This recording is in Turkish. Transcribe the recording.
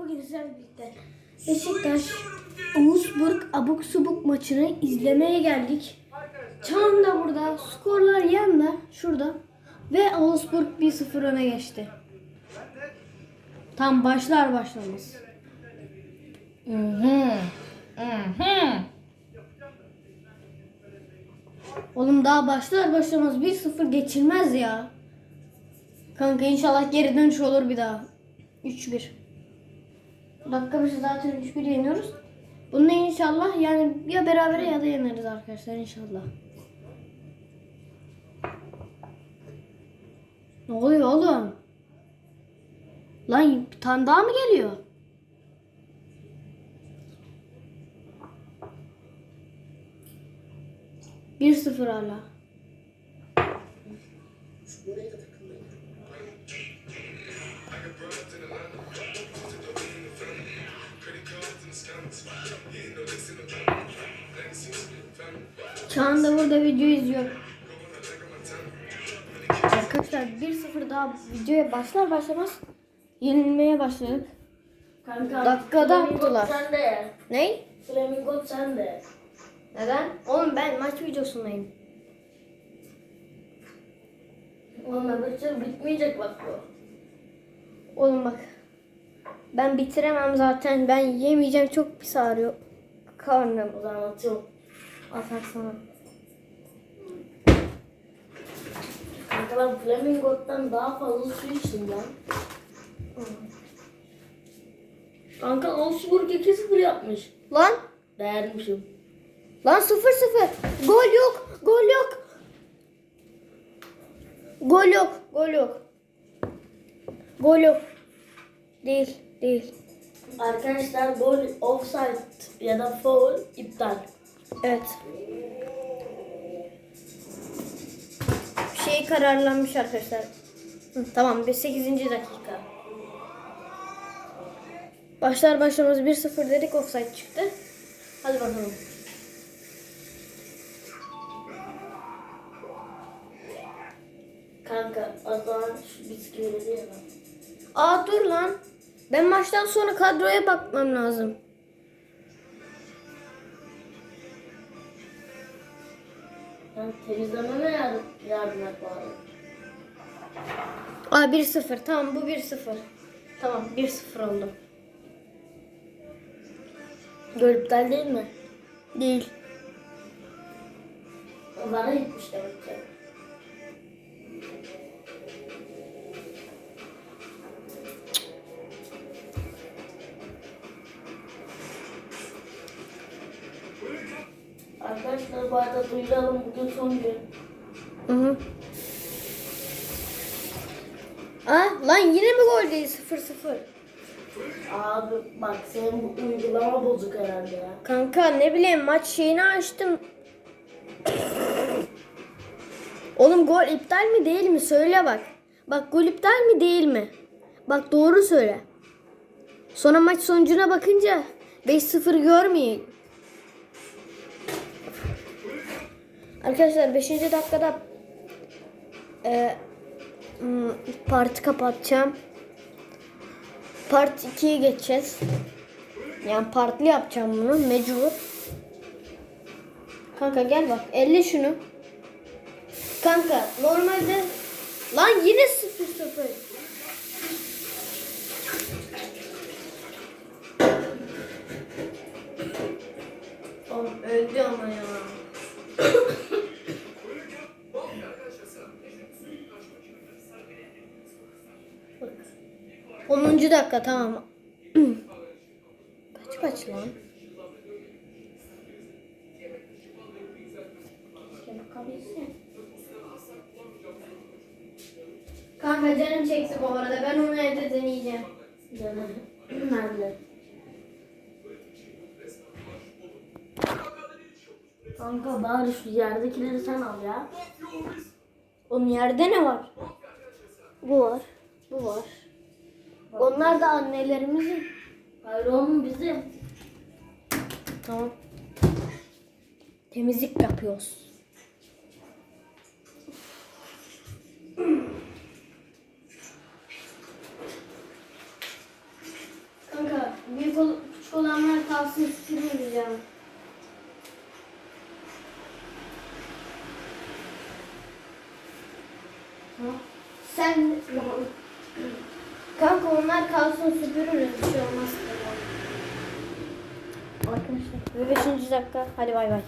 Bugün sizlerle birlikte Beşiktaş Augsburg abuk subuk maçını izlemeye geldik. Çağın da burada, skorlar yanında, şurada. Ve Augsburg 1-0 öne geçti. Tam başlar başlamaz. Oğlum daha başlar başlamaz 1-0 geçilmez ya. Kanka inşallah geri dönüş olur bir daha. 3-1. Dakika başı zaten 3-1 yeniyoruz. Bunu inşallah yani ya berabere ya da yeneriz arkadaşlar inşallah. Ne oluyor oğlum? Lan bir tane daha mı geliyor? Bir sıfır hala. Çağan da burada video izliyor. Arkadaşlar 1-0 daha videoya başlar başlamaz yenilmeye başladık. Kanka. Dakikada attılar. Sen de. Ne? Flamingo sen de. Neden? Oğlum ben maç videosundayım. Oğlum öbür bitmeyecek bak bu. Oğlum bak. Ben bitiremem zaten. Ben yemeyeceğim. Çok pis ağrıyor. Karnım. O zaman atıyorum. Atar sana. Kanka ben Flamingo'dan daha fazla su içtim lan. Kanka Augsburg 2-0 yapmış. Lan. Değermişim. Lan 0-0. Gol yok. Gol yok. Gol yok. Gol yok. Gol yok. Değil. Değil. Arkadaşlar gol offside ya da foul iptal. Evet. Şey kararlanmış arkadaşlar. Hı, tamam. Bir 8. dakika. Başlar başlamaz 1-0 dedik offside çıktı. Hadi bakalım. Kanka o zaman şu bisküvileri yemem. Aa dur lan. Ben maçtan sonra kadroya bakmam lazım. Ben temizlememe yardım, yardım et bari. Aa 1-0. Tamam bu 1-0. Tamam 1-0 oldu. Gol iptal değil mi? Değil. Bana gitmiş demek ki. Arkadaşlar bu arada duyuralım bugün son gün. Hı hı. Aa lan yine mi gol değil 0-0? Abi bak senin bu uygulama bozuk herhalde ya. Kanka ne bileyim maç şeyini açtım. Oğlum gol iptal mi değil mi? Söyle bak. Bak gol iptal mi değil mi? Bak doğru söyle. Sonra maç sonucuna bakınca 5-0 görmeyeyim. Arkadaşlar 5. dakikada e, parti kapatacağım. Part 2'ye geçeceğiz. Yani partlı yapacağım bunu mecbur. Kanka gel bak elle şunu. Kanka normalde lan yine 0 0. Oğlum öldü ama ya. 10. dakika tamam. kaç kaç lan? Kanka canım çekti bu arada. Ben onu evde deneyeceğim. Yani nerede? Kanka bari şu yerdekileri sen al ya. Onun yerde ne var? Bu var. Bu var. Onlar da annelerimizin. Hayır oğlum bizim. Tamam. Temizlik yapıyoruz. Kanka Büyük ol, küçük olanlar kalsın süpürürüz ya. Sen Kanka onlar kalsın süpürürüz bir şey olmaz. Arkadaşlar 5. dakika hadi bay bay.